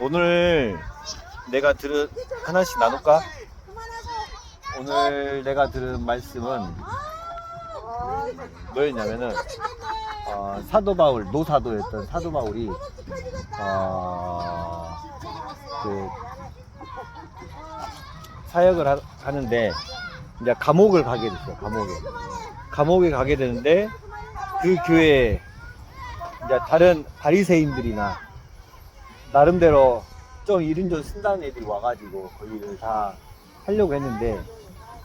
오늘 내가 들은 하나씩 나눌까? 오늘 내가 들은 말씀은 뭐였냐면은 어, 사도 바울 노사도였던 사도 바울이 어, 그 사역을 하, 하는데 이제 감옥을 가게 됐어요. 감옥에 감옥에 가게 되는데 그 교회에 이제 다른 바리새인들이나 나름대로 좀 이른저른 쓴다는 애들이 와가지고 거기를 다 하려고 했는데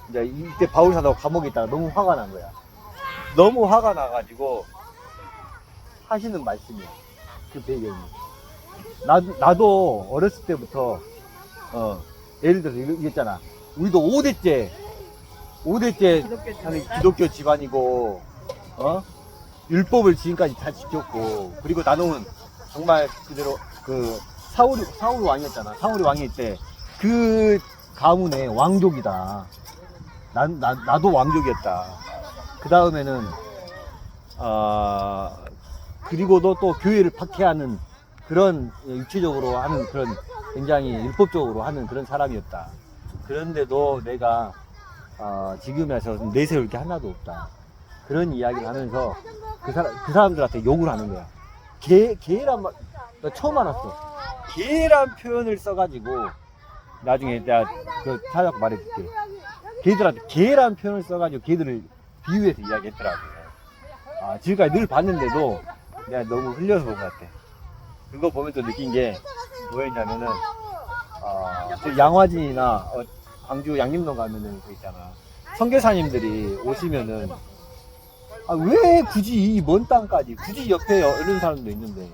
이제 이때 바울 사도가 감옥에 있다가 너무 화가 난 거야. 너무 화가 나가지고 하시는 말씀이야. 그 배경이. 나, 나도 어렸을 때부터 어 예를 들어서 이랬잖아. 우리도 5대째 5대째 기독교. 기독교 집안이고 어 율법을 지금까지 다 지켰고 그리고 나는 정말 그대로 그 사울이 사울 왕이었잖아. 사울이 왕일 때그 가문의 왕족이다. 난, 나, 나도 왕족이었다. 그 다음에는 아 그리고도 또 교회를 박해하는 그런 육체적으로 하는 그런 굉장히 율법적으로 하는 그런 사람이었다. 그런데도 내가 어, 지금에서 내세울 게 하나도 없다. 그런 이야기를 하면서 그, 사람, 그 사람들한테 욕을 하는 거야. 개, 개란 말, 나 처음 알았어. 개란 표현을 써가지고, 나중에 내가 그 타작 말해줄게. 개들한테 개란 표현을 써가지고 개들을 비유해서 이야기했더라고. 아, 지금까지 늘 봤는데도 내가 너무 흘려서 본 것 같아. 그거 보면서 느낀 게 뭐였냐면은, 아, 저 양화진이나 어, 광주 양림동 가면은 그 있잖아. 선교사님들이 오시면은 아, 왜 굳이 이 먼 땅까지 굳이 옆에 이런 사람도 있는데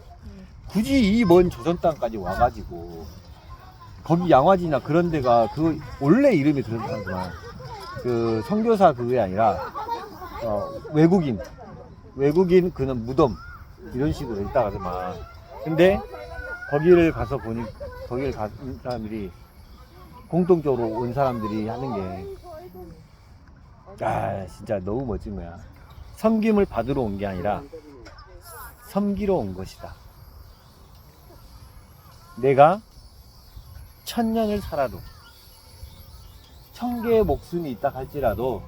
굳이 이 먼 조선 땅까지 와가지고 거기 양화지나 그런 데가 그 원래 이름이 그런 사람구나 그 선교사 그게 아니라 어, 외국인 외국인 그는 무덤 이런 식으로 있다가더만 근데 거기를 가서 보니 거기를 간 사람들이 공통적으로 온 사람들이 하는 게, 아, 진짜 너무 멋진 거야. 섬김을 받으러 온 게 아니라, 섬기러 온 것이다. 내가 천년을 살아도, 천 개의 목숨이 있다 할지라도,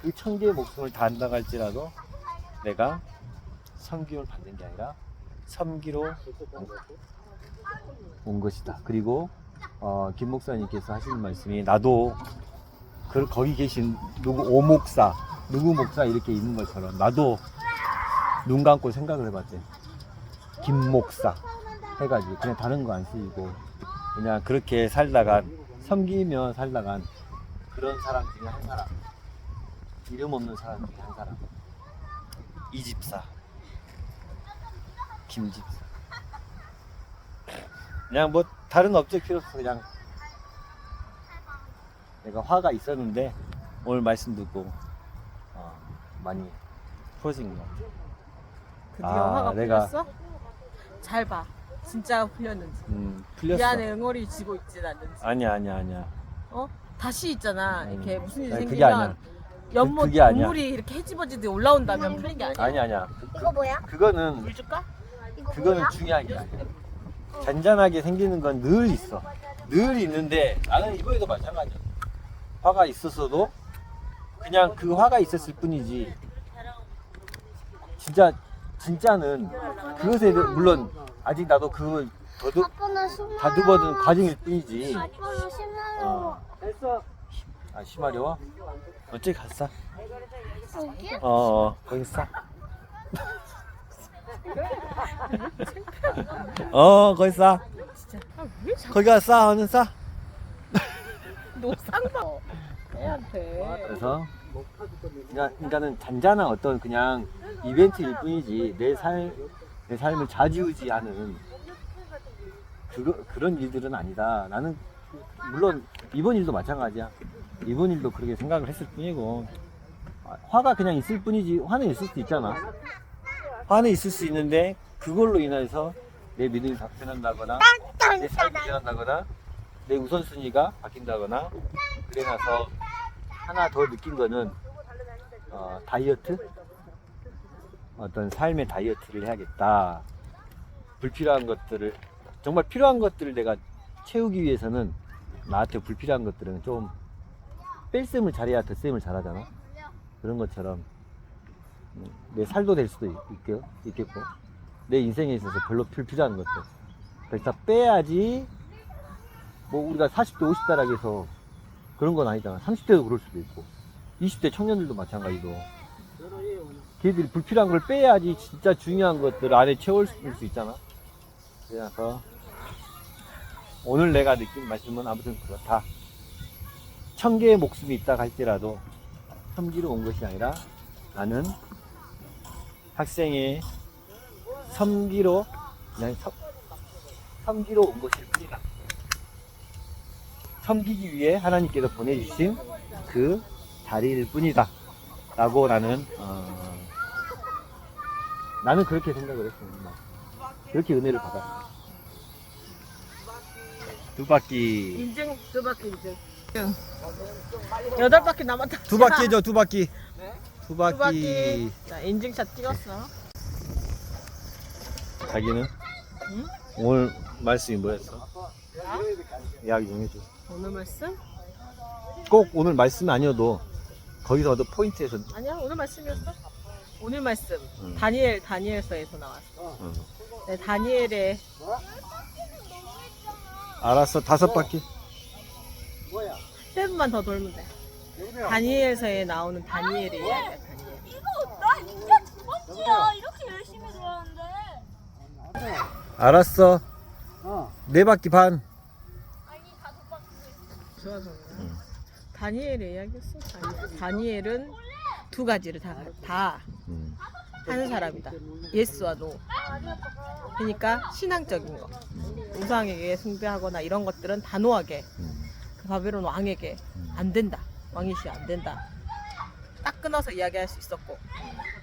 그 천 개의 목숨을 다 한다 할지라도, 내가 섬김을 받는 게 아니라, 섬기러 온, 온 것이다. 그리고, 어, 김 목사님께서 하시는 말씀이 나도 그 거기 계신 누구 오 목사 누구 목사 이렇게 있는 것처럼 나도 눈 감고 생각을 해봤대. 김 목사 해가지고 그냥 다른 거 안 쓰이고 그냥 그렇게 살다가 섬기며 살다간 그런 사람 중에 한 사람. 이름 없는 사람 중에 한 사람. 이 집사. 김 집사. 그냥 뭐 다른 업적 필요 없어. 그냥 내가 화가 있었는데 오늘 말씀 듣고 어, 많이 풀어진 것 같아. 드디어 아, 화가 내가- 풀렸어? 잘 봐. 진짜 풀렸는지. 음이 풀렸어. 안에 응어리 지고 있진 않는지. 아니야 아니야 아니야. 어? 다시 있잖아. 이렇게 음. 무슨 일이 아니, 그게 생기면 아니야. 연못 그게 아니야. 물이 이렇게 해집어지듯 올라온다면 풀린 게 아니야. 아니야 아니야. 이거 뭐야? 그거는 물 줄까? 이거 그거는 뭐야? 중요한 게 아니야. 잔잔하게 생기는 건 늘 있어. 늘 있는데 나는 이번에도 마찬가지야. 화가 있었어도 그냥 그 화가 있었을 뿐이지. 진짜 진짜는 그것에 대해 물론 아직 나도 그걸 더듬. 다듬어둔 과정일 뿐이지. 아빠는. 어. 아 심하려워? 어째 갔어? 여기? 어, 어 거기 싸. 어 거기 싸. 진짜. 아, 왜 자꾸 거기 가싸 어느 싸. 너 상봐. 애한테. 그래서 그냥 그러니까는 잔잔한 어떤 그냥 이벤트일 뿐이지 내 삶 내 삶을 좌지우지 하는 그거 그런 일들은 아니다. 나는 물론 이번 일도 마찬가지야. 이번 일도 그렇게 생각을 했을 뿐이고 아, 화가 그냥 있을 뿐이지 화는 있을 수 있잖아. 화는 있을 수 있는데 그걸로 인해서 내 믿음이 변한다거나 내 삶이 변한다거나 내 우선순위가 바뀐다거나 그래 나서 하나 더 느낀 거는 어, 다이어트? 어떤 삶의 다이어트를 해야겠다. 불필요한 것들을 정말 필요한 것들을 내가 채우기 위해서는 나한테 불필요한 것들은 좀 뺄 셈을 잘해야 덧셈을 잘하잖아. 그런 것처럼 음, 내 살도 될 수도 있, 겠고 내 인생에 있어서 별로 불필요한 것들 그래서 다 빼야지 뭐 우리가 40대 50대라고 해서 그런 건 아니잖아. 30대도 그럴 수도 있고. 20대 청년들도 마찬가지로 걔들이 불필요한 걸 빼야지 진짜 중요한 것들 안에 채울 수 있잖아. 그래서 오늘 내가 느낀 말씀은 아무튼 그렇다. 천 개의 목숨이 있다 할지라도 섬기러 온 것이 아니라 나는 학생의 섬기러 그냥 섬, 섬기러 온 것일 뿐이다. 섬기기 위해 하나님께서 보내주신 그 자리일 뿐이다. 라고 나는 어, 나는 그렇게 생각을 했습니다. 그렇게 은혜를 받았어. 두 바퀴 인증 두 바퀴 인증. 여덟 바퀴 남았다. 두 바퀴죠 두 바퀴 두두 바퀴 바퀴. 자, 인증샷 찍었어. 자기는 응? 오늘 말씀이 뭐였어? 이야기 좀 해줘. 오늘 말씀? 꼭 오늘 말씀 아니어도 거기서 얻은 포인트에서 아니야 오늘 말씀이었어. 오늘 말씀 응. 다니엘 다니엘서에서 나왔어. 응. 네, 다니엘의 알았어 다섯 바퀴 세 분만 더 돌면 돼. 다니엘서에 나오는 다니엘의 이야기야. 다니엘. 이거 나 이게 두 번째야. 이렇게 열심히 들었는데. 알았어 네 바퀴 반 아니 다섯 바퀴. 좋아서. 다니엘의 이야기였어. 다니엘. 다니엘은 두 가지를 다, 다 음, 하는 사람이다. 예스와 노. 그러니까 신앙적인 거. 우상에게 숭배하거나 이런 것들은 단호하게 음, 그 바벨론 왕에게 안 된다. 왕이시 안 된다. 딱 끊어서 이야기할 수 있었고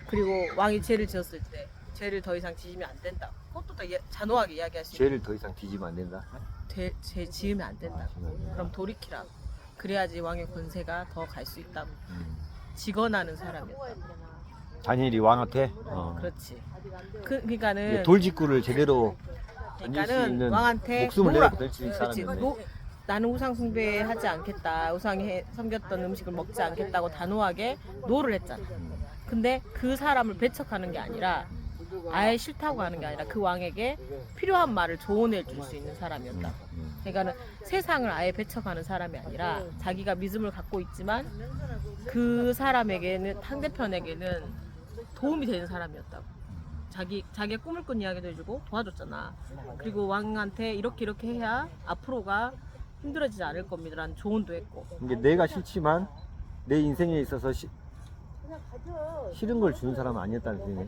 그리고 왕이 죄를 지었을 때 죄를 더 이상 지으면 안 된다. 그것도 더 예- 단호하게 이야기할 수 있는 죄를 더 이상 뒤지면 안 된다 죄, 죄 지으면 안 된다. 음, 그럼 돌이키라. 그래야지 왕의 권세가 더 갈 수 있다고. 음. 직언하는 사람이었다. 다니엘이 왕한테 어, 그렇지. 그, 그러니까는 돌직구를 제대로 던질 수 그러니까는 왕한테 목숨을 노라. 내고 던질 그렇지. 사람이네 노- 나는 우상 숭배하지 않겠다. 우상이 해- 섬겼던 음식을 먹지 않겠다고 단호하게 노를 했잖아. 음, 근데 그 사람을 배척하는 게 아니라 아예 싫다고 하는 게 아니라 그 왕에게 필요한 말을 조언해 줄 수 있는 사람이었다. 음, 그러니까는 세상을 아예 배척하는 사람이 아니라 자기가 믿음을 갖고 있지만 그 사람에게는 상대편에게는 도움이 되는 사람이었다고. 자기 자기의 꿈을 꾼 이야기도 해주고 도와줬잖아. 그리고 왕한테 이렇게 이렇게 해야 앞으로가 힘들어지지 않을 겁니다라는 조언도 했고. 이게 내가 싫지만 내 인생에 있어서 시- 싫은 걸 주는 사람은 아니었다는 소리네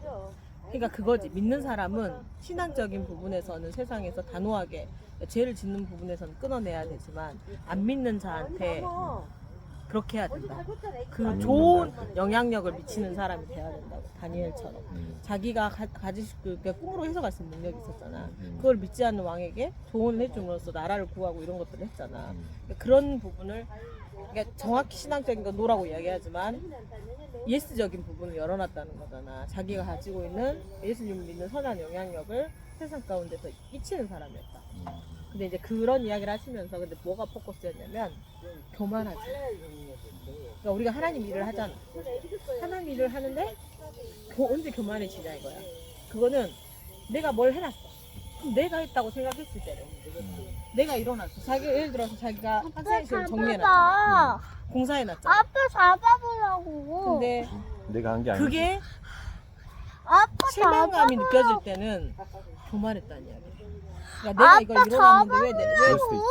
그러니까 그거지 믿는 사람은 신앙적인 부분에서는 세상에서 단호하게 죄를 짓는 부분에서는 끊어내야 되지만 안 믿는 자한테 그렇게 해야 된다. 그안 좋은. 영향력을 미치는 사람이 돼야 된다고 다니엘처럼 음, 자기가 가, 가질 수 그, 그러니까 꿈으로 해석할 수 있는 능력이 있었잖아. 음. 그걸 믿지 않는 왕에게 조언을 해줌으로써 나라를 구하고 이런 것들을 했잖아. 음. 그러니까 그런 부분을 그러니까 정확히 신앙적인 건 노라고 이야기하지만 예스적인 부분을 열어놨다는 거잖아. 자기가 가지고 있는 예수님을 믿는 선한 영향력을 세상 가운데서 끼치는 사람이었다. 음. 근데 이제 그런 이야기를 하시면서 근데 뭐가 포커스였냐면 교만하지. 그러니까 우리가 하나님 일을 하잖아. 하나님 일을 하는데 교- 언제 교만해지냐 이거야. 그거는 내가 뭘 해놨어. 내가 했다고 생각했을 때는 내가 일어났어. 자기 예를 들어서 자기가 학생실 정리해놨잖아. 공사해놨잖아. 아빠 잡아보라고. 근데 내가 한 게 아니지 그게 아빠 실망감이 느껴질 때는 교만했다는 이야기야. 그러니까 내가 이걸 일어났는데 왜 내? 왜 그럴 수도 있지.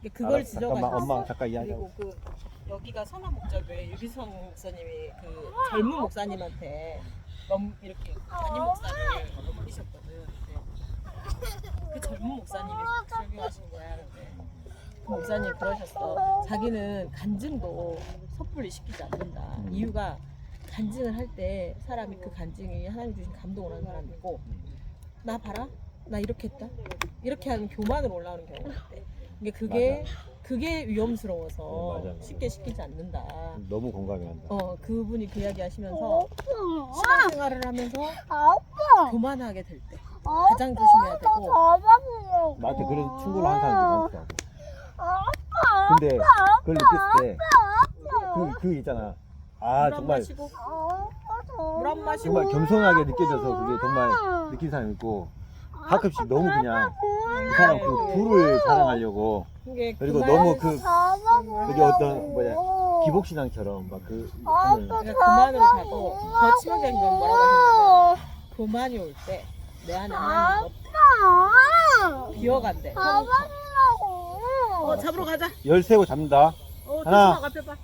근데 그걸 알았어, 지적하셨어. 엄마 잠깐 이야기 그리고 그 여기가 선한 목자교회 유비성 목사님이 그 젊은 목사님한테 너무 이렇게 담임 목사를 넘기셨거든. 그 젊은 목사님이 설교하신 거야. 근데 그 목사님 그러셨어. 자기는 간증도 섣불리 시키지 않는다. 음. 이유가 간증을 할 때 사람이 그 간증이 하나님 주신 감동을 하는 사람이 있고 나 봐라 나 이렇게 했다 이렇게 하면 교만으로 올라오는 경우가 있대. 근데 그게 그게 위험스러워서 어, 맞아, 맞아. 쉽게 시키지 않는다. 너무 공감이 간다 어 그분이 그 이야기 하시면서 아빠. 신앙생활을 하면서 아빠. 교만하게 될 때. 가장 조심해야 되고 잡아보려고. 나한테 그런 충고를 한 사람도 많더라고. 아빠. 근데 그걸 느꼈을 때 그 그 있잖아. 아 물한 정말 마시고 아빠. 물한 마시고 정말 겸손하게 느껴져서 그게 정말 느낀 사람이 있고 가끔씩 너무 그냥 이 사람 그 자랑하려고 이게 그리고 그만- 너무 그. 그게 어떤 뭐냐 기복신앙처럼 막그 아빠 그러니까 그만으로 가고 더 치명적인 건 뭐라고 하냐면 그만이 올 때 내 안에 하나님 아빠. 비어간대. 잡아보려고. 어 잡으러 가자. 열 세고 잡는다. 어 하나. 조심하고 앞에 봐.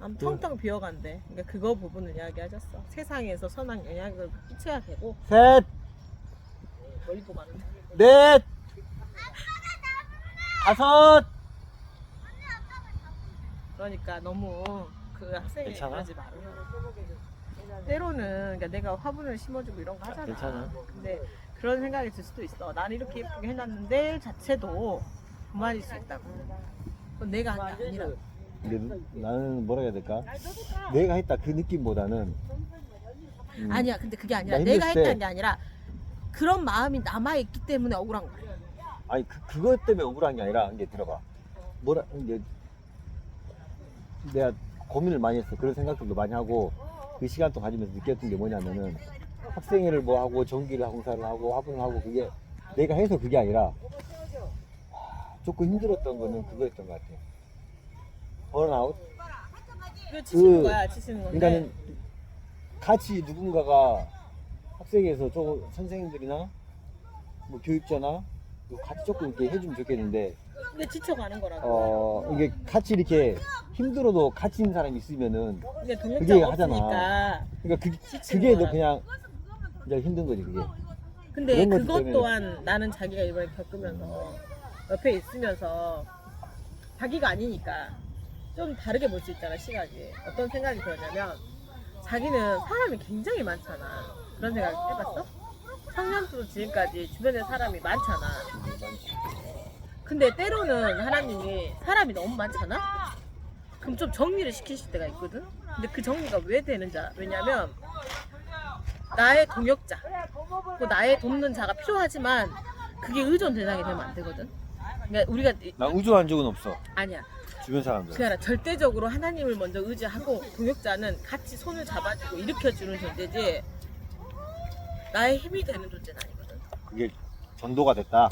아무 텅텅 비어간대. 그러니까 그거 부분을 이야기하셨어. 세상에서 선한 영향을 끼쳐야 되고 셋, 멀리 보고 가는데. 넷, 다섯. 그러니까 너무 그 학생이 괜찮아? 그러지 말아요. 때로는 그러니까 내가 화분을 심어주고 이런 거 하잖아. 괜찮아. 근데 그런 생각이 들 수도 있어. 나는 이렇게 예쁘게 해놨는데 자체도 그만일 수 있다고. 그건 내가 한 게 아니라. 근데 나는 뭐라 해야 될까? 내가 했다 그 느낌보다는 음, 아니야. 근데 그게 아니라 나 내가 힘들 때- 했다는 게 아니라 그런 마음이 남아 있기 때문에 억울한 거야. 아니 그 그것 때문에 억울한 게 아니라 이게 들어봐. 뭐라 이제 내가 고민을 많이 했어. 그런 생각들도 많이 하고 그 시간 동안 가지면서 느꼈던 게 뭐냐면은 학생회를 뭐 하고 전기를 공사를 하고 화분을 하고 그게 내가 해서 그게 아니라 하, 조금 힘들었던 거는 그거였던 것 같아. 번아웃. 그 치시는 그- 거야. 치시는 건데. 그러니까는 같이 누군가가 학생에서 좀 선생님들이나 뭐 교육자나 뭐 같이 조금 이렇게 해주면 좋겠는데 근데 지쳐가는 거라고. 어 이게 같이 이렇게 힘들어도 같이 있는 사람이 있으면은 근데 그게 동력자가 하잖아. 없으니까. 그러니까 그, 그게 너. 그냥 이제 힘든 거지 그게 근데 그런 것 그것 때문에. 또한 나는 자기가 이번에 겪으면서 옆에 있으면서 자기가 아니니까 좀 다르게 볼 수 있잖아 시각이 어떤 생각이 들었냐면 자기는 사람이 굉장히 많잖아 그런 생각 해봤어? 청년부터 지금까지 주변에 사람이 많잖아 근데 때로는 하나님이 사람이 너무 많잖아? 그럼 좀 정리를 시키실 때가 있거든? 근데 그 정리가 왜 되는지 알아? 왜냐면 나의 동역자 그 나의 돕는 자가 필요하지만 그게 의존 대상이 되면 안 되거든. 그러니까 우리가 이- 난 의존한 적은 없어 아니야. 주변 사람들 그게 아니라 절대적으로 하나님을 먼저 의지하고 동역자는 같이 손을 잡아주고 일으켜주는 존재지 나의 힘이 되는 존재는 아니거든. 그게 전도가 됐다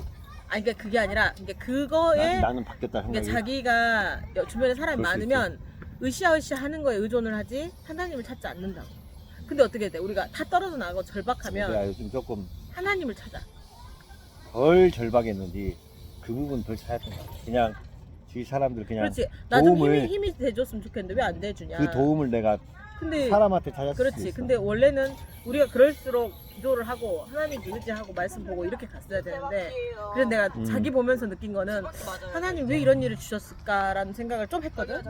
아니 그러니까 그게 아니라 그러니까 그거에 나, 나는 바뀌었다 그러니까 생각이 자기가 여- 주변에 사람이 그럴 수 많으면 으쌰으쌰 하는 거에 의존을 하지 하나님을 찾지 않는다고. 근데 어떻게 돼? 우리가 다 떨어져 나가고 절박하면 내가 요즘 조금 하나님을 찾아. 덜 절박했는지 그 부분 덜 찾았던 것 같아 그냥 주위 사람들 그냥 그렇지. 나 좀 도움을- 힘이, 힘이 돼줬으면 좋겠는데 왜 안 돼주냐. 그 도움을 내가 근데 사람한테 찾았을 수 그렇지. 있어 근데 원래는 우리가 그럴수록 기도를 하고 하나님 의지하고 말씀 보고 이렇게 갔어야 되는데 그래서 내가 음. 자기 보면서 느낀 거는 하나님 왜 이런 일을 주셨을까라는 생각을 좀 했거든.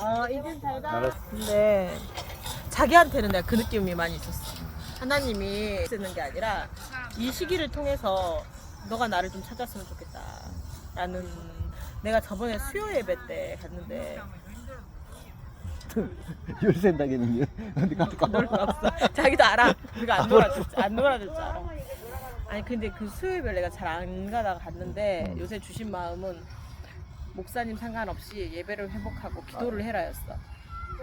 아 이젠 잘가. 근데 자기한테는 내가 그 느낌이 많이 있었어. 하나님이 쓰는 게 아니라 이 시기를 통해서 너가 나를 좀 찾았으면 좋겠다라는 내가 저번에 수요 예배 때 갔는데 열센다겠는데 근데 가서 놀거 없어. 자기도 알아. 우리가 안 놀아줄 줄, 안 놀아줄 줄 알아. 아니 근데 그 수요일 내가 잘 안 가다가 갔는데 음. 요새 주신 마음은 목사님 상관없이 예배를 회복하고 기도를 해라였어.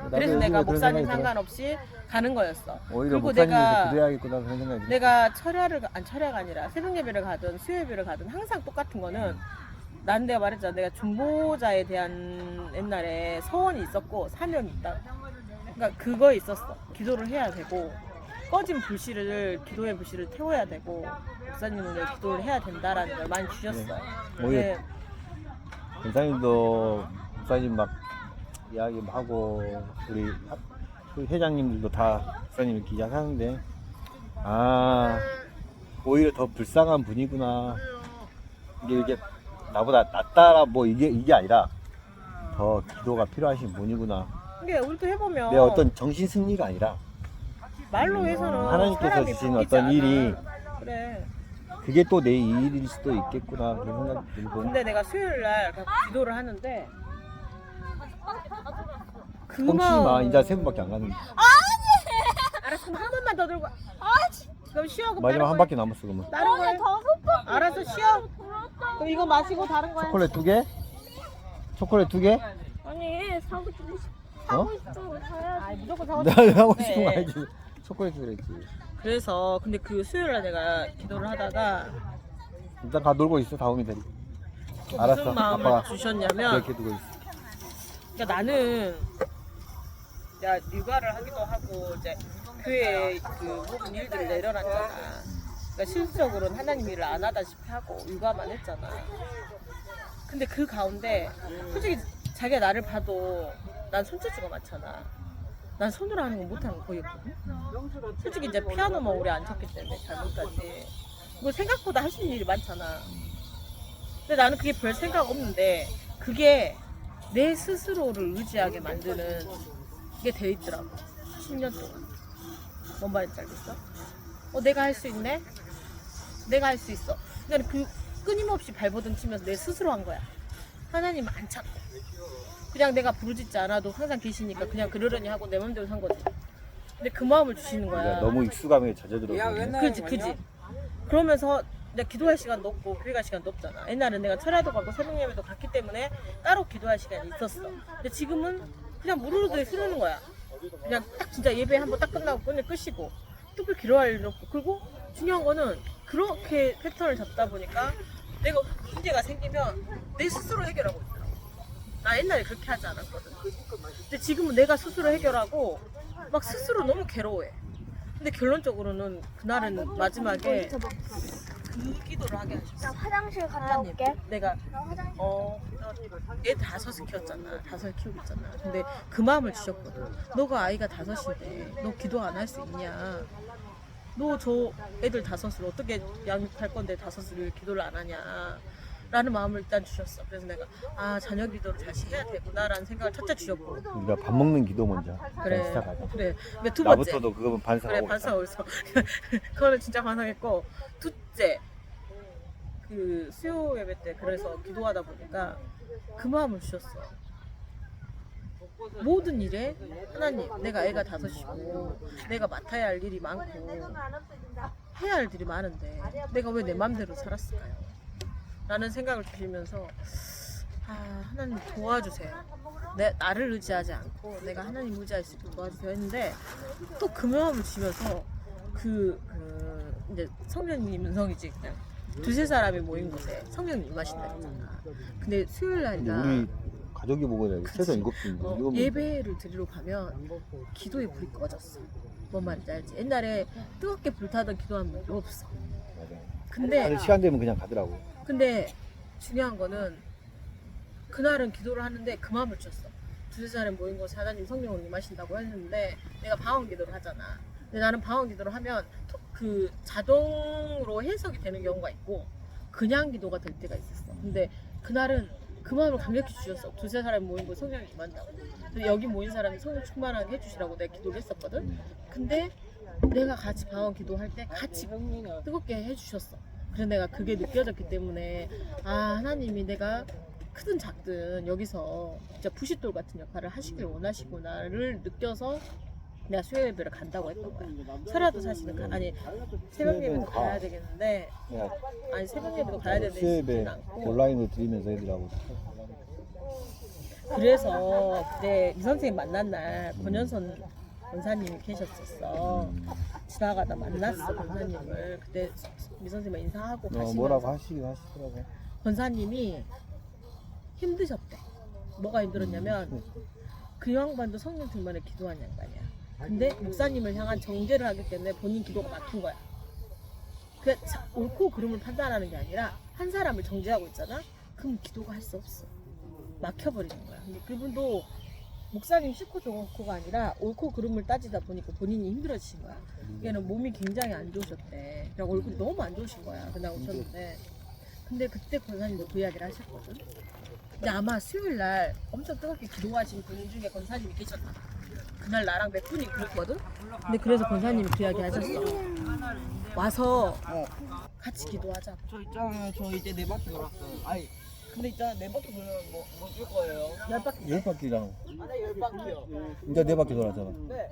그래서 내가 목사님 상관없이 가는 거였어. 오히려 그리고 목사님에서 내가 기도해야겠구나 그런 생각이. 내가 철야를 가- 아니 철야가 아니라 새벽 예배를 가든 수요 예배를 가든 항상 똑같은 거는 난 내가 말했잖아 내가 중보자에 대한 옛날에 서원이 있었고 사명이 있다. 그러니까 그거에 있었어. 기도를 해야 되고 꺼진 불씨를 기도의 불씨를 태워야 되고 목사님은 왜 기도를 해야 된다라는 걸 많이 주셨어. 오히려 근데 목사님도 목사님 막 이야기 막 하고 우리 학- 그 회장님들도 다 목사님을 기자하는데 아 오히려 더 불쌍한 분이구나 이게 이게 나보다 낫다라 뭐 이게 이게 아니라 더 기도가 필요하신 분이구나 이게 우리도 해보면 내 어떤 정신 승리가 아니라 말로 해서는 하나님께서 사람이 주신 바뀌지 어떤 않아. 일이 그래. 그게 또 내 일일 수도 있겠구나 그런 생각이 들고 근데 내가 수요일 날 가서 기도를 하는데 그 뻥치지 마 마음 이제 세 분밖에 안 가는데 알았어 한 번만 더 들고 와. 아 진짜 그럼 쉬어 그럼 마지막 한 다른 바퀴 남았어 그러면. 거 다른 번 알아서 쉬어 그럼 이거 마시고 다른 거 해. 초콜릿 두 개? 초콜릿 두 개? 아니 사고 싶고 싶- 어? 사고 싶은 거 사야지 무조건 사고 내가 하고 네. 싶은 거 알지. 초콜릿 그랬지. 그래서 근데 그 수요일 날 내가 기도를 하다가 일단 가 놀고 있어 다음이 되리. 알았어. 무슨 마음을 아빠가 주셨냐면 이렇게 두고 있어. 그러니까 나는 내가 육아를 하기도 하고 이제 교회 그 모든 일들을 내려놨잖아. 그러니까 실질적으로는 하나님 일을 안 하다시피 하고 육아만 했잖아. 근데 그 가운데 솔직히 자기가 나를 봐도 난 손재주가 많잖아. 난 손으로 하는 거 못하는 거 없거든. 솔직히 이제 피아노만 오래 안 쳤기 때문에 잘 못하지. 뭐 생각보다 할 수 있는 일이 많잖아. 근데 나는 그게 별 생각 없는데 그게 내 스스로를 의지하게 만드는 게 돼 있더라고. 10년 동안. 뭔 말인지 알겠어? 어, 내가 할 수 있네? 내가 할 수 있어. 그러니까 그 끊임없이 발버둥 치면서 내 스스로 한 거야. 하나님 안 찾고. 그냥 내가 부르짖지 않아도 항상 계시니까 그냥 그러려니 하고 내 맘대로 산 거지. 근데 그 마음을 주시는 거야. 너무 익숙함에 젖어들어. 그지 그지 그러면서 내가 기도할 시간도 없고 교회 갈 시간도 없잖아 옛날엔 내가 철야도 가고 새벽 예배도 갔기 때문에 따로 기도할 시간이 있었어 근데 지금은 그냥 무르르 흐르는 거야 그냥 딱 진짜 예배 한 번 딱 끝나고 끝내 끝이고. 특별히 기도할 일 없고. 그리고 중요한 거는 그렇게 패턴을 잡다 보니까 내가 문제가 생기면 내 스스로 해결하고 있더라고 나 옛날에 그렇게 하지 않았거든. 근데 지금은 내가 스스로 해결하고 막 스스로 너무 괴로워해. 근데 결론적으로는 그날은 마지막에 그 기도를 하게 하셨어. 나 화장실 갔다 하나님, 올게 내가 나 화장실 어, 애 다섯을 키웠잖아. 다섯 키우고 있잖아. 근데 그 마음을 주셨거든. 너가 아이가 다섯인데 너 기도 안 할 수 있냐? 너 저 애들 다섯을 어떻게 양육할 건데 다섯을 기도를 안 하냐? 라는 마음을 일단 주셨어. 그래서 내가 아 자녀 기도를 다시 해야 되구나라는 생각을 첫째 주셨고 우리가 밥 먹는 기도 먼저. 그래 시작하자. 그래 근데 두 번째 나부터도 그거면 반성하고. 그래 반성 올서 그거는 진짜 반성했고 둘째 그 수요 예배 때 그래서 기도하다 보니까 그 마음을 주셨어 모든 일에 하나님 내가 애가 다섯이고 내가 맡아야 할 일이 많고 해야 할 일이 많은데 내가 왜 내 맘대로 살았을까요? 라는 생각을 주시면서 아 하나님 도와주세요 내, 나를 의지하지 않고 내가 하나님 의지할 수 있게 도와주세요 했는데 또 그 마음을 주면서 그, 그 이제 성령님 은성이지 그냥 두세 사람이 모인 곳에 성령님 임하신다 했잖아 근데 수요일 근데 날이라 우리 가족이 보고 그치. 최소 일곱 분인데 어, 일곱 명. 예배를 드리러 가면 기도의 불이 꺼졌어 뭔 말인지 알지? 옛날에 뜨겁게 불타던 기도하는 분이 없어 맞아. 근데 시간 되면 그냥 가더라고. 근데 중요한 거는 그날은 기도를 하는데 그 마음을 줬어. 두세 사람이 모인 곳에 하나님 성령을 임하신다고 했는데 내가 방언 기도를 하잖아. 근데 나는 방언 기도를 하면 톡- 그 자동으로 해석이 되는 경우가 있고 그냥 기도가 될 때가 있었어. 근데 그날은 그 마음을 강력히 주셨어. 두세 사람이 모인 곳에 성령이 임한다고. 여기 모인 사람이 성령 충만하게 해주시라고 내가 기도를 했었거든. 근데 내가 같이 방언 기도할 때 같이 뜨겁게 해주셨어. 그래서 내가 그게 느껴졌기 때문에 아 하나님이 내가 크든 작든 여기서 진짜 부싯돌 같은 역할을 하시길 원하시구나를 느껴서 내가 수요 예배를 간다고 했던 거야. 설화도 사실은 가, 아니 새벽 예배도 가. 가야 되겠는데 내가 아니 새벽 예배도 가야 되는데 수요예배 쉽지는 않고 온라인으로 드리면서 애들하고 그래서 그때 이 선생님 만난 날 권현선 권사님이 계셨었어. 음. 지나가다 만났어 권사님을 그때 미 선생님 인사하고 어, 가시면서 뭐라고 하시긴 하시더라고. 권사님이 힘드셨대. 뭐가 힘들었냐면 그 양반도 성령 충만을 기도한 양반이야. 근데 목사님을 향한 정죄를 하기 때문에 본인 기도가 막힌 거야. 그 자- 옳고 그름을 판단하는 게 아니라 한 사람을 정죄하고 있잖아. 그럼 기도가 할 수 없어. 막혀버리는 거야. 근데 그분도 목사님 싫고 좋고가 아니라 옳고 그름을 따지다 보니까 본인이 힘들어지신 거야. 얘는 몸이 굉장히 안 좋으셨대. 그냥 얼굴이 너무 안 좋으신 거야. 그날 오셨는데. 근데 그때 권사님도 그 이야기를 하셨거든. 근데 아마 수요일 날 엄청 뜨겁게 기도하신 분 중에 권사님이 계셨나 봐. 그날 나랑 몇 분이 그랬거든? 근데 그래서 권사님이 그 이야기 하셨어. 와서 같이 기도하자. 저 있잖아요. 저 이제 네 바퀴 돌았어요. 아니, 근데 있잖아. 네 바퀴 돌면 뭐, 뭐줄 거예요? 열 바퀴. 열 바퀴잖아. 아, 열 바퀴요. 이제 네 바퀴 돌았잖아. 네.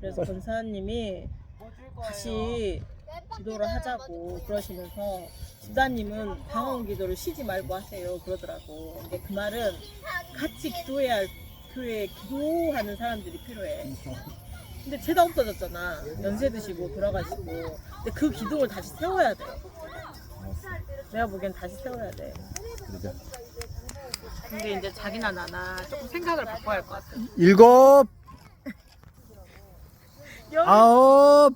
그래서 권사님이 다시 기도를 하자고 그러시면서 집사님은 방언 기도를 쉬지 말고 하세요 그러더라고. 근데 그 말은 같이 기도해야 할 교회에 기도하는 사람들이 필요해. 근데 죄다 없어졌잖아. 연세 드시고 돌아가시고. 근데 그 기둥을 다시 세워야 돼. 내가 보기엔 다시 세워야 돼. 그러자. 근데 이제 자기나 나나 조금 생각을 바꿔야 할 것 같아. 일곱, 여기 아홉,